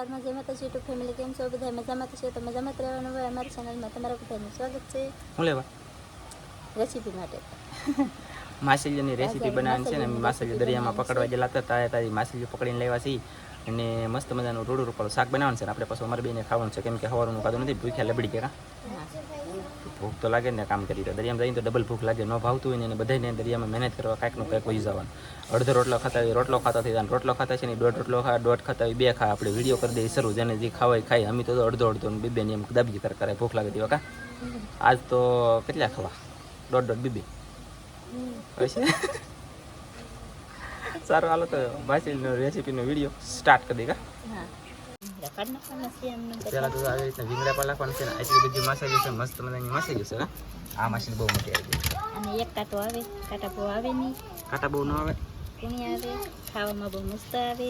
હારમાં જય માતાજી YouTube family કેમ છો? બધા મજામાં છે? તો મજામાં જ રહેવાનું હોય અમારી ચેનલમાં તમારા બધાનું સ્વાગત છે. હું લેવા? રેસીપી માટે. માછલીઓની રેસીપી બનાવવાની છે ને માછલીઓ દરિયામાં પકડવા ગયેલા હતા તારે તારી માછલીઓ પકડીને લેવા છીએ અને મસ્ત મજાનું રોડું રૂપાળું શાક બનાવવાનું છે આપણે પાછું અમારે બેને ખાવાનું છે. કેમ કે હવારનું ખાધું નથી ભૂખ્યા લબડી ગયા ભૂખ તો લાગે ને કામ કરી તો દરિયામાં જઈને તો ડબલ ભૂખ લાગે. ન ભાવતું હોય ને બધાને દરિયામાં મહેનત કરવા કાંઈકનું કાંઈક વહી જવાનું. અડધો રોટલો ખાતા હોય રોટલો ખાતા થઈ જાય રોટલો ખાતા છે ને દોઢ રોટલો ખા દોઢ ખાતા હોય બે ખા આપણે વીડિયો કરી દઈએ શરૂ. જેને જે ખાવા ખાય. અમે તો અડધો અડધો ને બે ને એમ દાબી કર કરે ભૂખ લાગે તેવા કા? આજ તો કેટલા ખાવા? દોઢ દોઢ બીબે હશે સારું હાલો તો માછલીનો રેસીપીનો વીડિયો સ્ટાર્ટ કરી દે કા હા કાઢ નાખવાના છે એમને બધા. પહેલાં તો આવી રીતના ભીંગડા પર નાખવાનું છે ને આટલી બધી માછલી છે મસ્ત મજાની માછલી છે હા આ માછલી બહુ મોટી આવી ગઈ અને એક કાંટો આવે કાંટા બહુ આવે નહીં કાંટા બહુ ન આવે કુણી આવે ખાવામાં બહુ મસ્ત આવે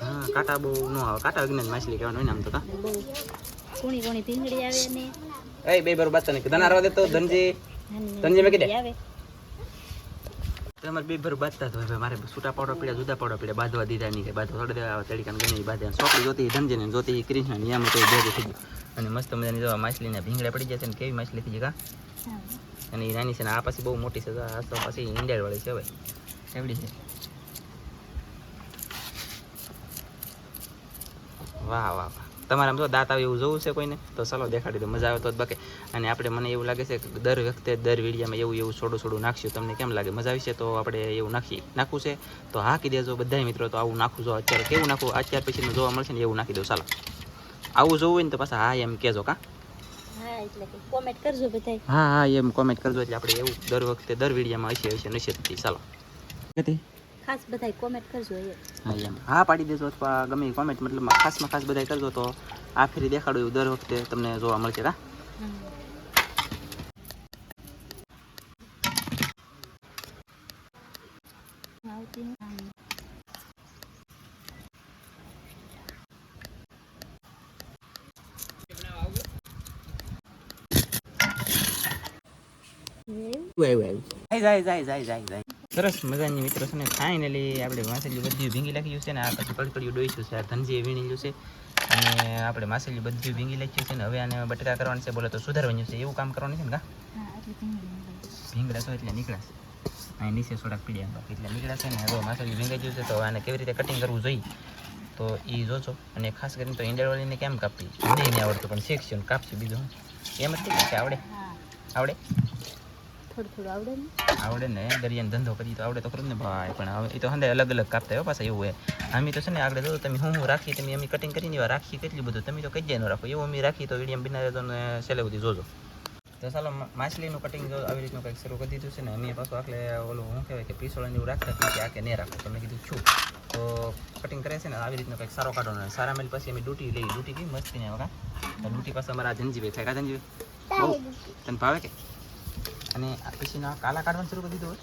હા કાંટા બહુ ન આવે કાંટા વિજ્ઞાન માછલી કહેવાનું હોય ને આમ તો કા અને બહુ કુણી કુણી ભીંગડી આવે ને એ બે બરોબર બાત નહીં ધના રવા દેતો ધનજી નાની ધનજી મેં નાની કીધે? આવે તમારે બે ભર બાંધતા તો હવે મારે છૂટા પાવડા પીડ્યા જુદા પાવડા પીડ્યા બાંધવા દીધા નહીં કે બાંધવા થોડી દેવા તડીકા ગમે બાંધ્યા સોપડી જોતી ધનજીને જોતી કૃષ્ણ ને તો બે થઈ અને મસ્ત મજાની જો માછલીને ભીંગડા પડી જાય ને કેવી માછલી થઈ કા? અને એ નાની છે ને આ પાછી બહુ મોટી છે આ તો પાછી ઇન્ડિયન વાળી છે ભાઈ એવડી છે. વાહ વાહ વાહ. તમારે તો જો દાંત આવે એવું જોવું છે કોઈને તો ચાલો દેખાડી દો મજા આવે તો જ બાકી. અને આપણે મને એવું લાગે છે કે દર વખતે દર વિડીયામાં એવું એવું છોડું છોડું નાખશું તમને કેમ લાગે? મજા આવી છે? તો આપણે એવું નાખી નાખવું છે. તો હા કહી દેજો બધા મિત્રો તો આવું નાખવું જો અત્યારે. કેવું નાખવું અત્યાર પછી જોવા મળશે ને એવું નાખી દો ચાલો આવું જોવું હોય ને તો પાછા હા એમ કહેજો કા? હા એટલે કોમેન્ટ કરજો બધાય. હા હા એમ કોમેન્ટ કરજો એટલે આપણે એવું દર વખતે દર વિડીયામાં હશે હશે નિશ્ચિતથી ચાલો ખાસ બધાય કોમેન્ટ કરજો એ હા એમ હા પાડી દેજો અથવા ગમે કોમેન્ટ મતલબ ખાસમાં ખાસ બધાય કરજો તો આ ફેરી દેખાડો એવું દર વખતે તમને જોવા મળશે કા આવતી નથી. એવું? જાય જાય જાય જાય જાય સરસ મજાની મિત્રો છે ને ફાઇનલી આપણે માછલી બધી ભીંગી નાખ્યું છે ને આ પછી કડકડિયું ડોઈશું છે આ ધનજીએ વીણેલું છે. અને આપણે માછલી બધી ભીંગી નાખ્યું છે ને હવે આને બટકા કરવાનું છે બોલે તો સુધારવાનું છે એવું કામ કરવાનું છે ને કા? ભીંગડી તો એટલે નીકળ્યા છે અહીં નીચે થોડાક પીડ્યા બાકી એટલે નીકળ્યા છે ને હવે માછલી ભીંગાઈ ગયું છે તો આને કેવી રીતે કટિંગ કરવું જોઈએ? તો એ જોજો અને ખાસ કરીને તો ઈંડળવાળીને કેમ કાપવી? મને નહીં આવડતું પણ શીખશું કાપશું બીજું એમ જ કે આવડે? આવડે? આવડે ને? આવડે ને, દરિયાનો ધંધો કરી તો આવડે તો ખરું ને ભાઈ, પણ હવે એ તો હંદે અલગ અલગ કાપતા હોય પાછા એવું હોય અમે તો છે ને આગળ જો તમે હું હું રાખી તમે અમે કટિંગ કરીને એવા રાખી કેટલું બધું? તમે તો કઈ જાય ન રાખો, એવું અમે રાખી તો વીડિયો બિના તો ને છેલ્લે સુધી જોજો. તો ચાલો માછલીનું કટિંગ જો આવી રીતનું કંઈક શરૂ કરી દીધું છે ને, અમે પાછું આખલે ઓલું શું કહેવાય કે પીસોળાને એવું રાખતા કે આ કે નહીં રાખો, તો મેં કીધું છું. તો કટિંગ કરે છે ને, આવી રીતનું કંઈક સારો કાઢવાનો સારા મેલ પછી અમે ડૂટી લઈ ડૂટી કઈ મસ્તી ને વખા ડૂટી પાસે અમારા જંજીભાઈ થાય, કા જંજીભાઈ તને ભાવે કે? અને આ પછીના કાલા કાઢવાનું શરૂ કરી દીધું હોય?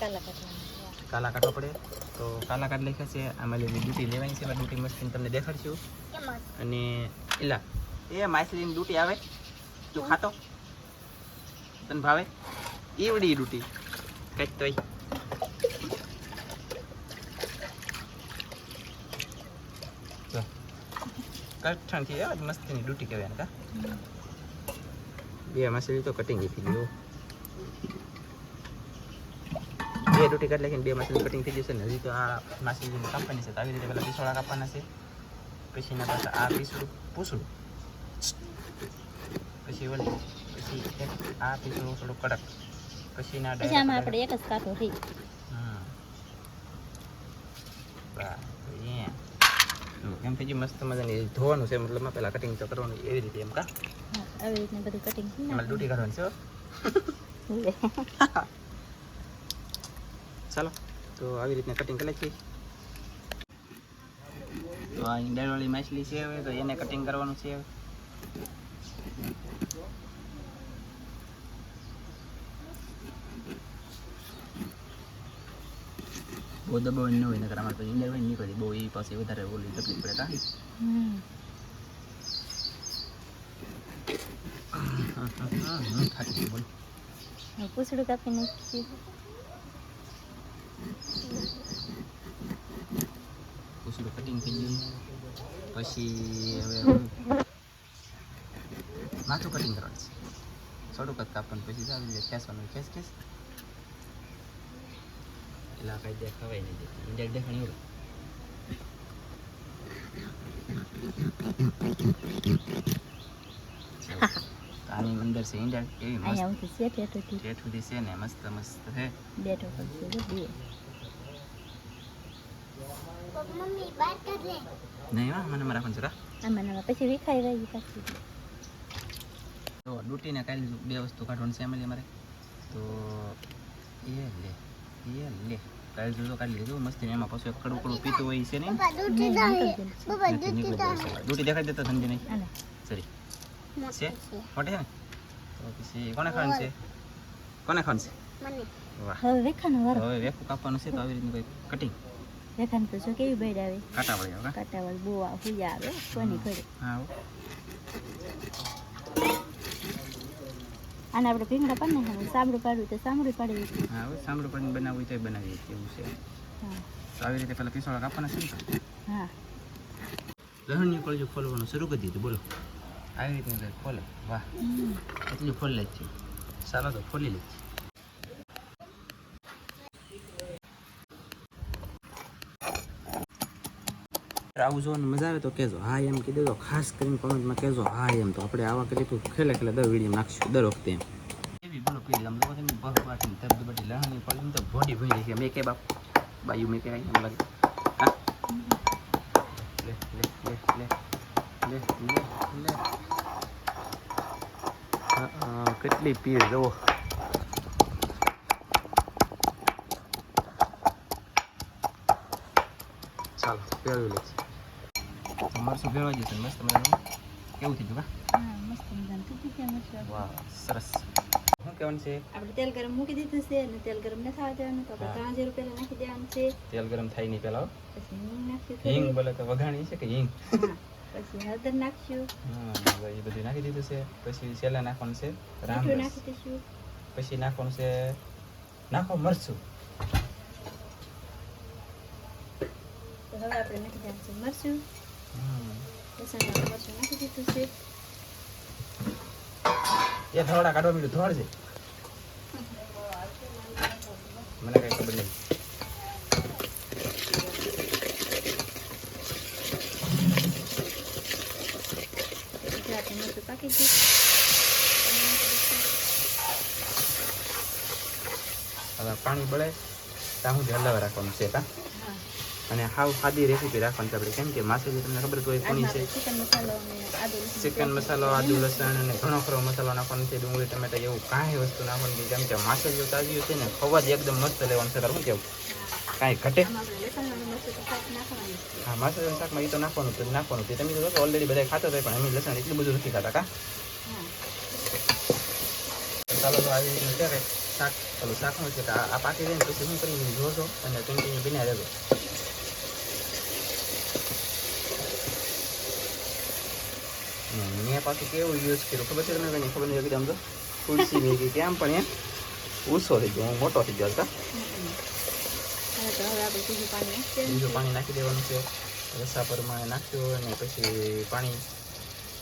કાલા કાઢવાનું કાલા કાઢવા પડે. તો કાલા કાઢ લખ્યા છે. આમાં લીધી ડ્યુટી લેવાની છે. ડ્યુટી મશીન તમને દેખાડશું. અને એલા એ માછલીની ડ્યુટી આવે. તું ખાતો. તને ભાવે? એવડી ડ્યુટી કંઈક તોય. આવે ને મસ્તીની ડ્યુટી કહેવાય કા. બે માછલી તો કટિંગ થઈ ગયું બે ડૂટી કાઢી લખીને બે માછલી કટિંગ થઈ જશે ને હજી તો આ માછલી કાપવાની છે તો આવી રીતે પેલા પીસોડા કાપવાના છે પછી એના પાછા આ પીસડું પૂસડું પછી ઓલી પછી એક આ પીસડું થોડું કડક પછી ના પછી આમાં આપણે એક જ કાપો થઈ એમ થઈ મસ્ત મજાની ધોવાનું છે મતલબ પેલા કટિંગ તો કરવાનું એવી રીતે એમ કા આવી રીતના બધું કટિંગ એમાં ડૂટી કાઢવાની છે. ચાલો તો આવી રીતના કટિંગ કરી નાખીએ તો આ ઈંડાળવાળી માછલી છે હવે તો એને કટિંગ કરવાનું છે હવે બહુ દબાવવાની ન હોય નકર આમાં તો ઈંડા હોય ને નીકળી બહુ એ પાસે વધારે ઓલી તકલીફ પડે કા હા ગઈ બોલ પૂછડું કાપી નાખીએ પૂછડું કટિંગ થઈ ગયું પછી હવે હું માથું કટિંગ કરવાનું છે થોડુંક જ કાપવાનું પછી તો આવી જાય ખેંચવાનું ખેંચ ખેંચ એટલે કાંઈ દેખાવાય નહીં દેખાય ઇન્ડિયા દેખાણી એવું આની અંદર છે ઈંડા કેવી મસ્ત અહીંયા હું છે ટેટોથી ઠેઠ સુધી છે ને મસ્ત મસ્ત છે. બેઠો કરશે છે બે. નહીં હા મને મારા છે રા આમાં નામાં પછી વિખાઈ રહી પાછી. તો ડૂટીને કાલે બે વસ્તુ કાઢવાનું છે એમલી મારે. તો એ લે એ લે. કાલે જોજો કાઢી લીધું મસ્તી એમાં પાછું એક કડવું કડવું પીતું હોય છે નહીં. ડૂટી દેખાડી દેતો સમજી નહીં. સરી છે? મોટી છે ને? તો પછી કોને ખાવાનું છે? કોને ખાવાનું છે? વાહ. હવે વેખાનો વારો. હવે વેકું કાપવાનું છે તો આવી રીતનું કંઈક કટિંગ વેખાને તો જો કેવી બેડ આવે? કાંટા આવે કાંટાવાળ બહુ હુયા આવે કોની ઘરે? હા હો. આને આપણે ભીંગડા પાડી નાખવાનું સાંભળું પાડવું તો સાંભળું પાડી હા હવે સાંભળું પડીને બનાવવું તો બનાવીએ એવું છે. તો આવી રીતે પેલા પીસોળા કાપવાના છે ને? હા. લહણની કોળજો ખોલવાનું શરૂ કરી દીધું બોલો. આવી રીતે કંઈક ખોલે. વાહ. એટલી ખોલી લે છે ચાલો તો ખોલી લે આવું જોવાની મજા આવે તો કહેજો. હા એમ કીધું દેજો ખાસ કરીને કોમેન્ટમાં કહેજો. હા એમ તો આપણે આવા ક્લિપ ખેલે ખેલે દર વીડિયો નાખશું દર વખતે એમ. એવી બોલો પીડી આમ લોકો તમે બહુ વાટીને તરત બધી લહણની પડી તો ભોડી ભીડી છે મેં કે બાપ. બાયું મેં કે એમ લાગે. લે લે લે લે લે લે લે હા, હા, કેટલી પીર જુઓ ચાલો પેળવી લે મરસું ભેળવા જશે મસ્ત મજાનું? કેવું થઈ ગયું હા મસ્ત મજાનું. તૂટી ગયા મરચાં. વાહ સરસ. શું કહેવાનું છે? આપણે તેલ ગરમ મૂકી દીધું છે અને તેલ ગરમ ન થવા દેવાનું તો આપણે ત્રણ જીરું પહેલા નાખી દેવાનું છે. તેલ ગરમ થાય નહીં પહેલા પછી હિંગ નાખશું હિંગ બોલે તો વઘાણી છે કે હિંગ? પછી હળદર નાખશું હા એ બધું નાખી દીધું છે પછી સેલા નાખવાનું છે રામ નાખી દઈશું પછી નાખવાનું છે નાખો મરચું તો હવે આપણે નાખી દેવાનું મરચું. મરચું નાખી દીધું છે એ થોડા કાઢવા મળ્યું થોડ છે મને કઈ ખબર નહીં એટલે આપણે મરચું પાકી ગયું હવે પાણી બળે ત્યાં સુધી હલાવા રાખવાનું છે, કા? અને હાવ સાદી રેસીપી રાખવાની છે આપણે. કેમ કે માછલી તમને ખબર હોય કોની છે? ચિકન મસાલો આદુ લસણ અને ઘણો ખરો મસાલો નાખવાનો છે. ડુંગળી, ટમેટા એવું કાંઈ વસ્તુ નાખવાની છે કેમ કે માછલીઓ તાજી છે ને ખવા જ એકદમ મસ્ત લેવાનું છે. શું કેવું? કાંઈ ઘટે? હા માછલીનું શાકમાં એ તો નાખવાનું નાખવાનું છે. તમે તો ઓલરેડી બધા ખાતા હોય, પણ અમે લસણ એટલું બધું નથી ખાતા, કા? ચાલો તો આવી રીતનું છે કે શાક ચાલો શાકનું છે કે આ આ પાકી જાય ને પછી શું કરીને જોશો અને કન્ટિન્યુ બિના રહેજો મેં પાછું કેવું યુઝ કર્યું ખબર છે તમને કંઈ ખબર નહીં એકદમ તો તુલસી મેં કીધી કેમ પણ એમ ઓછો થઈ ગયો હું મોટો થઈ ગયો હતા હવે તો હવે આપણે બીજું પાણી નાખી દેવાનું બીજું પાણી નાખી દેવાનું છે રસા પ્રમાણે નાખ્યું અને પછી પાણી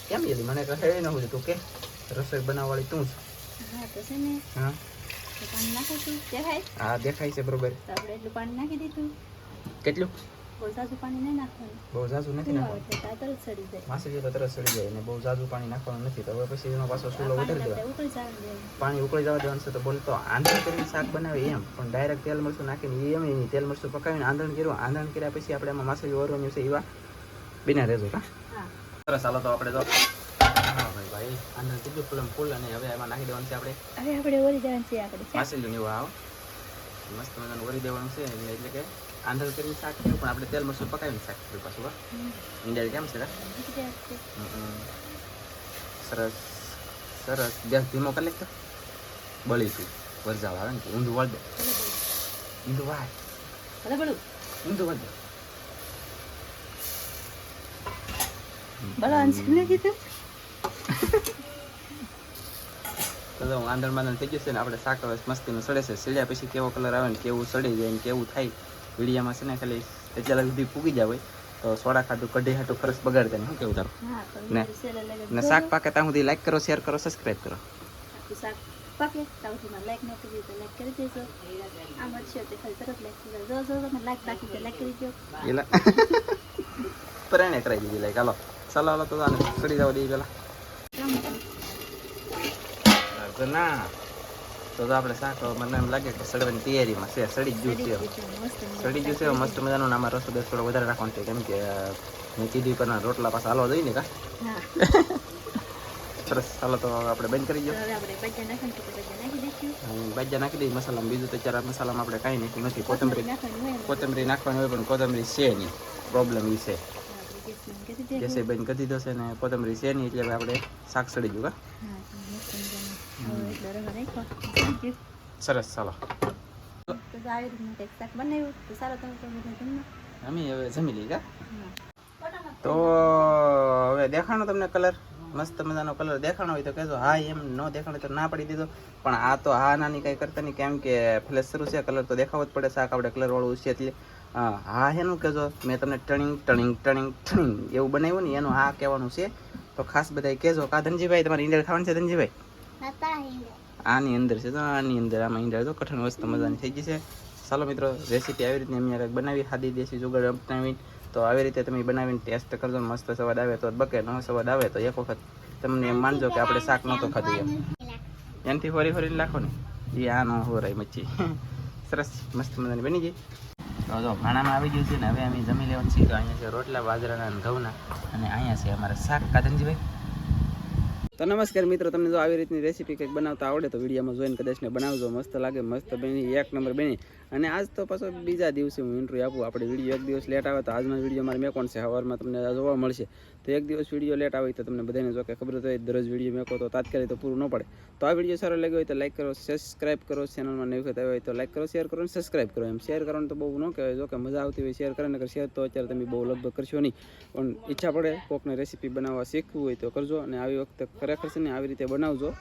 કેમ યદી મને કહે ન હોય તું કે રસોઈ બનાવવાળી તું જ છે. હા હા. પાણી દેખાય? છે બરોબર. આપણે એટલું પાણી નાખી દીધું. કેટલું? બહુ સાચું પાણી નહીં નાખવાનું. બહુ ઝાઝું નથી નાખવાનું? વચ્ચે તો આ તરત સડી જાય. માછલી તો તરત સડી જાય અને બહુ ઝાઝું પાણી નાખવાનું નથી. તો હવે પછી એનો પાછો આ પાણી દેવાનો. ઉકળી જવા દેવાનું પાણી ઉકળી જવા દેવાનું છે તો બોલતો આંધણ કરીને શાક બનાવે એમ. પણ ડાયરેક્ટ તેલ મરચું નાખીને એમ એની તેલ મરચું પકાવીને આંધણ કર્યું. આંધણ કર્યા પછી આપણે એમાં માછલી ઓરવાની છે એવા બિના રહેજો હા. સરસ હાલો તો આપણે તો ભાઈ ભાઈ આંધણ કીધું ફૂલ ફૂલ અને હવે એમાં નાખી દેવાનું છે આપણે હવે આપણે ઓરી જવાનું છે આપણે ચા માછલીનું એવું આવો મસ્ત મજાનું વરી દેવાનું છે એટલે એટલે કે આંધણ કરીને શાક કર્યું પણ આપણે તેલ મરચું પકાવીને શાક કર્યું પાછું હા હમ. ઇન્ડિયા કેમ છે કા મૂકી દેવાનું છે. હમ. સરસ સરસ ગેસ ધીમો કરી લેતો બળી તું વરજાળ આવે ને ઊંધું વળ દે ઊંધું વાય ભલે ભલું ઊંધું વળ દે બળવાનું છે ને કીધું તો માંધણ થઈ ગયું છે ને આપણે શાક હવે મસ્તીનું સડે છે. સડ્યા પછી કેવો કલર આવે ને કેવું સડી જાય ને કેવું થાય વિડીયામાં છે ને ખાલી અત્યારે સુધી પૂગી જાય હોય. તો સોડા ખાધું કઢી હાટું ફરસ બગાડ નહીં શું કેવું તારું? ને. ને શાક પાકે ત્યાં સુધી લાઈક કરો શેર કરો સબસ્ક્રાઈબ કરો. શાક પાકે ત્યાં સુધીમાં લાઈક ન કરી તો લાઈક કરી દેજો. આમ જ છે તે ખાલી તરત લાઈક કરી દેજો. જો જો તમે લાઈક બાકી લાઈક કરી દો એલા પરાણે કરાવી દીધી લાઈક હાલો. ચાલો હાલો તો સડી જવા દે પેલા તો ના. તો તો આપણે શાક મને એમ લાગે કે સડવાની તૈયારીમાં છે સડી ગયું છે. સડી ગયું છે મસ્ત મજાનું આમાં રસો દસ થોડો વધારે રાખવાનું છે કેમ કે મેં કીધું પર રોટલા પાસે હાલો જોઈએ ને કા? સરસ ચાલો તો આપણે બંધ કરી દો. બજાર નાખી દઈએ મસાલામાં. બીજું તો ચાર મસાલામાં આપણે કાંઈ નાખ્યું નથી. કોથમરી કોથમરી નાખવાની હોય પણ કોથમરી છે નહીં. પ્રોબ્લેમ એ છે. ગેસ બંધ કરી દીધો છે. ને કોથમરી છે નહીં એટલે આપણે શાક સડી ગયું કા? સરસ, ચાલો. અમે હવે જમી લીધા તો, હવે દેખાણો તમને કલર મસ્ત મજાનો કલર દેખાણો હોય તો કહેજો હા એમ ન દેખાણો તો ના પડી દીધો પણ આ તો હા નાની કંઈ કરતા નહીં, કેમ કે ફ્લેશ શરૂ છે કલર તો દેખાવો જ પડે શાક આપણે કલર વાળું છે એટલે. હા એનું કહેજો. મેં તમને ટર્નિંગ ટર્નિંગ ટર્નિંગ ટર્નિંગ એવું બનાવ્યું ને, એનું હા કહેવાનું છે. તો ખાસ બધા કહેજો કા ધનજીભાઈ, તમારે ઈંડળ ખાવાનું છે ધનજીભાઈ? આની અંદર છે તો આની અંદર આમાં ઈંડા તો કઠણ વસ્તુ મજાની થઈ ગઈ છે. ચાલો મિત્રો રેસીપી આવી રીતે અમે બનાવી ખાધી દેશી જુગાડ અપનાવી. તો આવી રીતે તમે બનાવીને ટેસ્ટ કરજો મસ્ત સ્વાદ આવે તો બકે, ન સ્વાદ આવે તો એક વખત તમને એમ માનજો કે આપણે શાક નહોતું ખાધું એમ. એનાથી ફરી ફરીને નાખો ને. એ આ ન હોરાય મચ્છી. સરસ, મસ્ત મજાની બની ગઈ. તો જો, ભાણામાં આવી ગયું છે ને, હવે અમે જમી લેવાનું છીએ તો અહીંયા છે રોટલા, બાજરાના અને ઘઉંના. અને અહીંયા છે અમારે શાક. કાધનજીભાઈ? તો નમસ્કાર મિત્રો, તમને જો આવી રીતની રેસીપી કંઈક બનાવતા આવડે તો વિડીયોમાં જોઈને કદાચને બનાવજો. મસ્ત લાગે, મસ્ત બની, એક નંબર બની. અને આજ તો પાછો બીજા દિવસે હું ઇન્ટરવ્યૂ આપું. આપણે વીડિયો એક દિવસ લેટ આવે તો આજનો વીડિયો મારે મેં કોણ છે? સવારમાં તમને જોવા મળશે. તો એક દિવસ વીડિયો લેટ આવે તો તમને બધાને જો કે ખબર તો દરરોજ વીડિયો મેકો તો તાત્કાલિક તો પૂરું ન પડે. તો આ વીડિયો સારો લાગ્યો હોય તો લાઈક કરો સબસ્ક્રાઇબ કરો ચેનલમાં નવી વખત આવ્યો હોય તો લાઈક કરો શેર કરો અને સબસ્ક્રાઇબ કરો. એમ શેર કરવાનું તો બહુ ન કહેવાય. જો કે મજા આવતી હોય શેર કરે ને શેર તો અત્યારે તમે બહુ લગભગ કરશો નહીં. પણ ઈચ્છા પડે કોકને રેસીપી બનાવવા શીખવું હોય તો કરજો અને આવી વખતે ખરેખર છે ને આવી રીતે બનાવજો.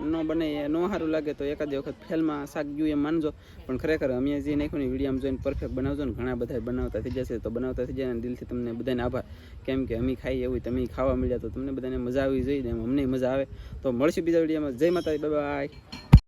ન બને એ ન સારું લાગે તો એકાદ વખત ફેલમાં શાક ગયું એમ માનજો. પણ ખરેખર અમે જે નાખ્યું ને વીડિયો જોઈને પરફેક્ટ બનાવજો ને ઘણા બધા બનાવતા થઈ જશે તો બનાવતા થઈ જાય દિલથી તમને બધાને આભાર. કેમ કે અમે ખાઈએ એવું તમે ખાવા મળ્યા તો તમને બધાને મજા આવી જોઈએ એમ અમને મજા આવે. તો મળશું બીજા વિડીયોમાં. જય માતાજી બાય